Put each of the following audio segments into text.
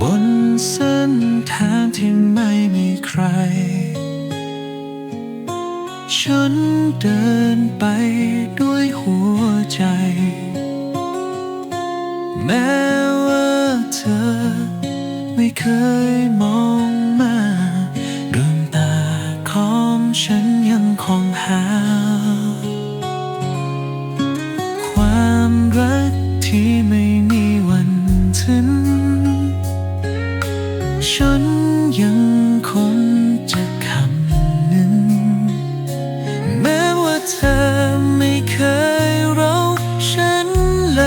บนเส้นทางที่ไม่มีใคร ฉันเดินไปด้วยหัวใจ แม้ว่าเธอไม่เคยมอง ยังคงจะคำหนึ่ง แม้ว่าเธอไม่เคยรู้ฉันเล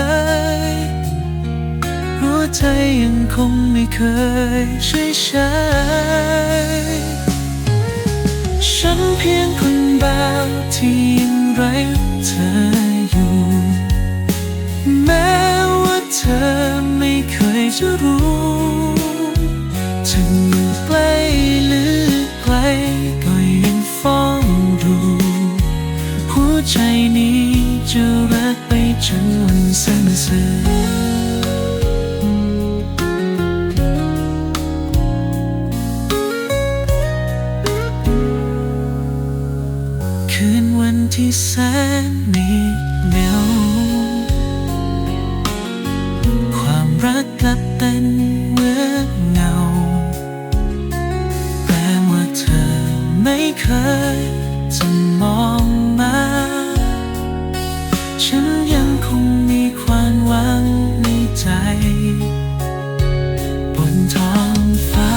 ยหัวใจยังคงไม่เคยใช่ใช่ฉันเพียงคนบางที่ยังไร้เธออยู่ แม้ว่าเธอไม่เคยจะรู้ถึง รันวันสิ้นสุดคืนวันที่แสนมีเหงาความรักกลับเป็นเหมือนเงาแต่ว่าเธอไม่เคยจะมองมาฉัน วังในใจ บนท้องฟ้า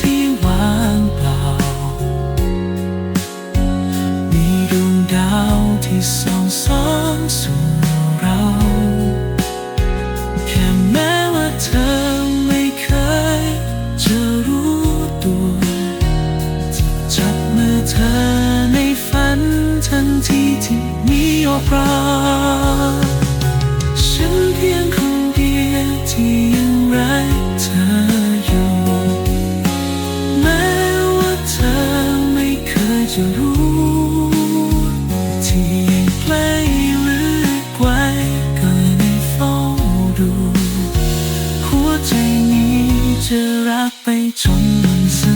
ที่ว่างเปล่า มีดวงดาวที่ส่องสองสู่เรา แค่แม้ว่าเธอไม่เคยจะรู้ตัวจจับมือเธอในฝันทันทีที่มีโอกาส จะรักไปจนวันสุด